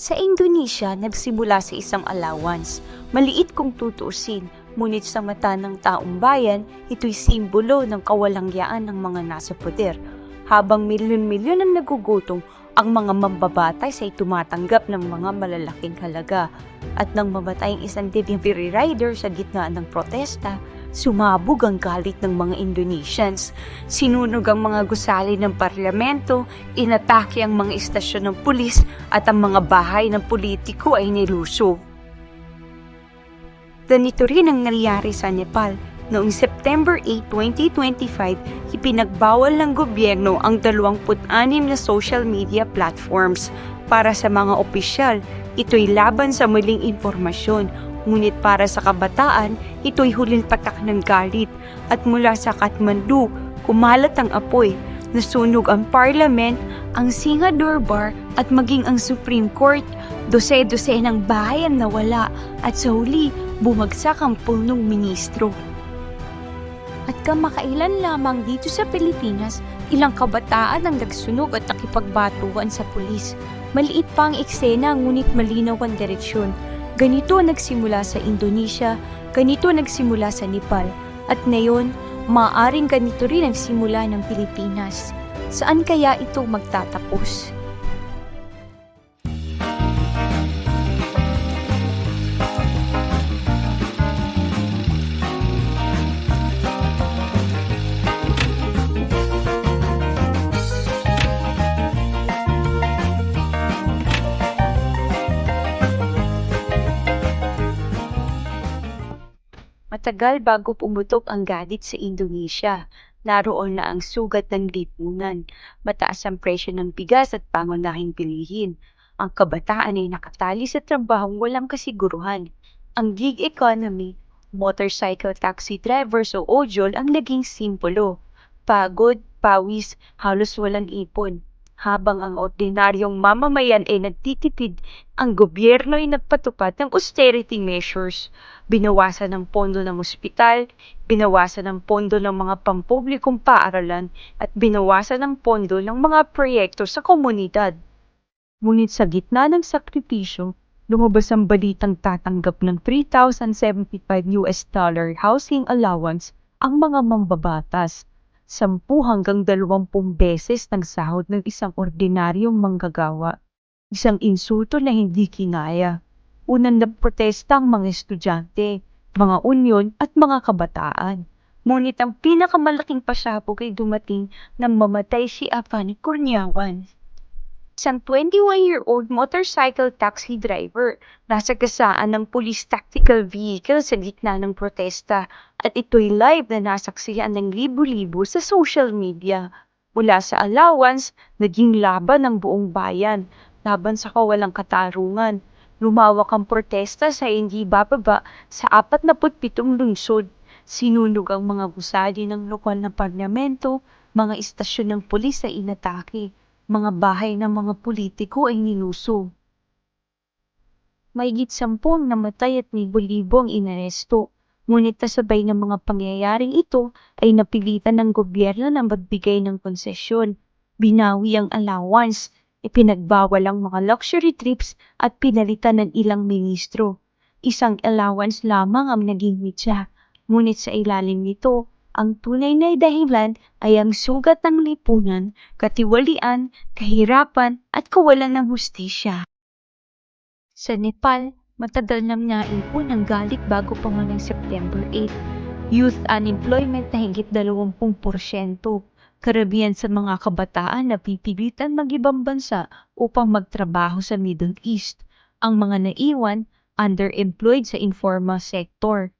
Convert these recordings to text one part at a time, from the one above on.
Sa Indonesia, nagsimula sa isang allowance. Maliit kung tutusin, ngunit sa mata ng taong bayan, ito'y simbolo ng kawalangyaan ng mga nasa poder. Habang milyon-milyon ang nagugutom, ang mga mambabatas ay tumatanggap ng mga malalaking halaga. At nang mamatay ang isang delivery rider sa gitna ng protesta, sumabog ang galit ng mga Indonesians. Sinunog ang mga gusali ng parlamento, inatake ang mga istasyon ng pulis at ang mga bahay ng politiko ay nilusob. Ganito rin ang nangyari sa Nepal. Noong September 8, 2025, ipinagbawal ng gobyerno ang 26 na social media platforms. Para sa mga opisyal, ito'y laban sa maling impormasyon. Ngunit para sa kabataan, ito'y huling patak ng galit. At mula sa Kathmandu, kumalat ang apoy. Nasunog ang parliament, ang Singa Durbar at maging ang Supreme Court. Dose-dose ng bahay ang nawala at sa huli, bumagsak ang punong ministro. At kamakailan lamang dito sa Pilipinas, ilang kabataan ang nagsunog at nakipagbatuan sa pulis. Maliit pa ang eksena ngunit malinaw ang direksyon. Ganito nagsimula sa Indonesia, ganito nagsimula sa Nepal, at ngayon, maaaring ganito rin ang simula ng Pilipinas. Saan kaya ito magtatapos? Matagal bago pumutok ang galit sa Indonesia. Naroon na ang sugat ng lipunan. Mataas ang presyo ng bigas at pangunahing bilihin. Ang kabataan ay nakatali sa trabahong walang kasiguruhan. Ang gig economy, motorcycle taxi drivers o ojol ang naging simbolo. Pagod, pawis, halos walang ipon. Habang ang ordinaryong mamamayan ay nagtitipid, ang gobyerno ay nagpatupad ng austerity measures binawasan ng pondo ng ospital, binawasan ng pondo ng mga pampublikong paaralan, at binawasan ng pondo ng mga proyekto sa komunidad. Ngunit sa gitna ng sakripisyo, lumabas ang balitang tatanggap ng 3,075 US dollar housing allowance ang mga mambabatas. 10 hanggang 20 beses ng sahod ng isang ordinaryong manggagawa. Isang insulto na hindi kinaya unang nagprotesta ang mga estudyante, mga unyon at mga kabataan. Ngunit ang pinakamalaking pasabog ay dumating nang mamatay si Afan Kurniawan. Isang 21-year-old motorcycle taxi driver nasa gasaan ng police tactical vehicle sa gitna ng protesta at ito'y live na nasaksihan ng libu-libo sa social media. Mula sa allowance, naging laban ng buong bayan, laban sa kawalang katarungan, Lumawak ang protesta sa hindi bababa sa 47 lungsod. Sinunog ang mga gusali ng lokal na parlamento, mga istasyon ng pulis ay inatake, mga bahay ng mga politiko ay niluso. Mayigit sampung namatay at libo-libo ang inaresto. Ngunit kasabay ng mga pangyayaring ito ay napilitan ng gobyerno na magbigay ng konsesyon. Binawi ang allowance Ipinagbawal ang mga luxury trips at pinalitan ng ilang ministro. Isang allowance lamang ang naging mitya. Ngunit sa ilalim nito, ang tunay na dahilan ay ang sugat ng lipunan, katiwalian, kahirapan at kawalan ng hustisya. Sa Nepal, matagal nang naipon ang galit bago pa man ng September 8. Youth unemployment na higit 20%. Karamihan sa mga kabataan na pipilitan mag-ibang bansa upang magtrabaho sa Middle East. Ang mga naiwan, underemployed sa informal sector.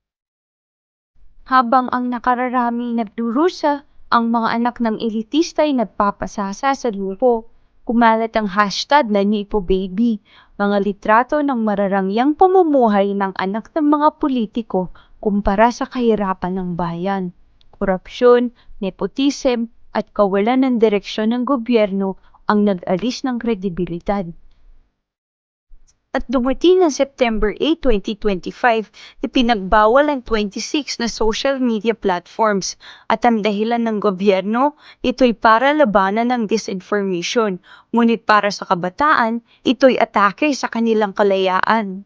Habang ang nakararami nagdurusa, ang mga anak ng elitista ay nagpapasasa sa lupo. Kumalat ang hashtag na Nipo Baby, mga litrato ng mararangyang pamumuhay ng anak ng mga politiko kumpara sa kahirapan ng bayan. Korupsyon, nepotism, at kawalan ng direksyon ng gobyerno ang nag-alis ng kredibilidad. At dumating ang September 8, 2025, ipinagbawal ang 26 na social media platforms at ang dahilan ng gobyerno, ito'y para labanan ng disinformation. Ngunit para sa kabataan, ito'y atake sa kanilang kalayaan.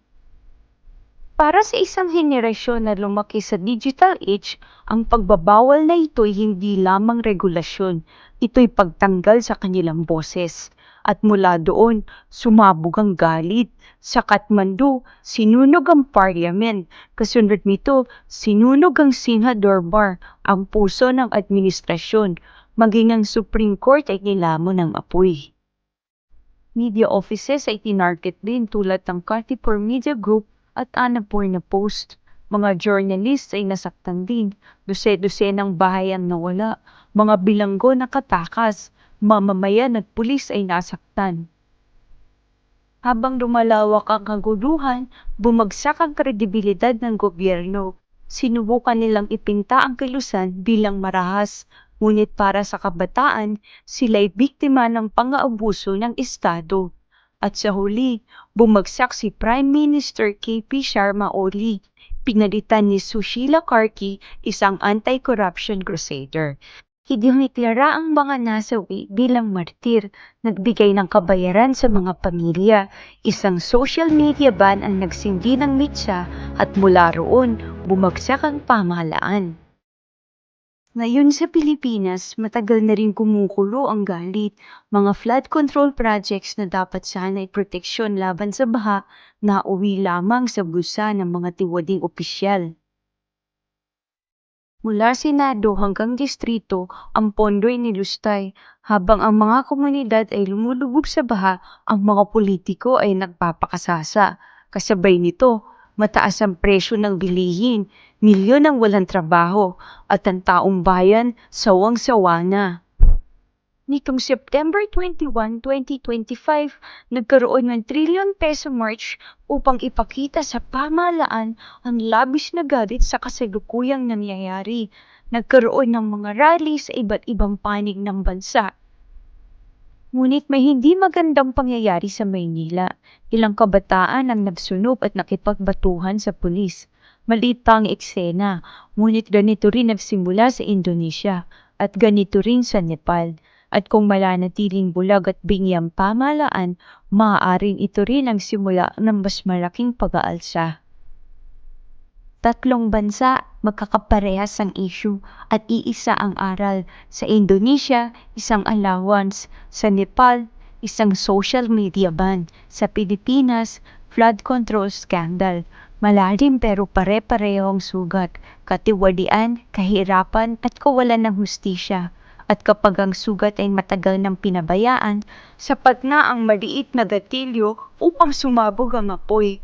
Para sa isang henerasyon na lumaki sa digital age, ang pagbabawal na ito'y hindi lamang regulasyon, ito'y pagtanggal sa kanilang boses. At mula doon, sumabog ang galit. Sa Kathmandu, sinunog ang parliament. Kasunod nito, sinunog ang Singhador Bar, ang puso ng administrasyon. Maging ang Supreme Court ay nilamon ng apoy. Media offices ay tinarget din tulad ng Kantipur Media Group at Annapurna Post. Mga journalists ay nasaktan din, dose-dose ng bahay ang nawala, mga bilanggo nakatakas, mamamayan at pulis ay nasaktan. Habang lumalawak ang kaguluhan, bumagsak ang kredibilidad ng gobyerno. Sinubukan nilang ipinta ang kilusan bilang marahas, ngunit para sa kabataan, sila'y biktima ng pang-aabuso ng Estado. At sa huli, bumagsak si Prime Minister KP Sharma Oli, pinalitan ni Sushila Karki, isang anti-corruption crusader. Idineklara ang mga nasawi bilang martir, nagbigay ng kabayaran sa mga pamilya. Isang social media ban ang nagsindi ng mitsa at mula roon, bumagsak ang pamahalaan. Ngayon sa Pilipinas, matagal na rin kumukulo ang galit. Mga flood control projects na dapat sana ay proteksyon laban sa baha na uwi lamang sa busa ng mga tiwading opisyal. Mula Senado hanggang distrito, ang pondo ay nilustay. Habang ang mga komunidad ay lumulubog sa baha, ang mga politiko ay nagpapakasasa. Kasabay nito, mataas ang presyo ng bilihin, milyon ang walang trabaho, at ang taong bayan sawang-sawa na. Nitong September 21, 2025, nagkaroon ng trillion peso march upang ipakita sa pamahalaan ang labis na galit sa kasalukuyang nangyayari. Nagkaroon ng mga rally sa iba't ibang panig ng bansa. Ngunit may hindi magandang pangyayari sa Maynila. Ilang kabataan ang nagsunog at nakipagbatuhan sa pulis. Maliit pa ang eksena, ngunit ganito rin nagsimula sa Indonesia at ganito rin sa Nepal. At kung malanatiling bulag at bingi ang pamahalaan, maaaring ito rin ang simula ng mas malaking pag-aalsa. Tatlong bansa magkakaparehas ang issue at iisa ang aral. Sa Indonesia, isang allowance. Sa Nepal, isang social media ban. Sa Pilipinas, flood control scandal. Malalim pero pare-parehong sugat, katiwalian, kahirapan at kawalan ng hustisya. At kapag ang sugat ay matagal ng pinabayaan, sapat na ang maliit na gatilyo upang sumabog ang apoy.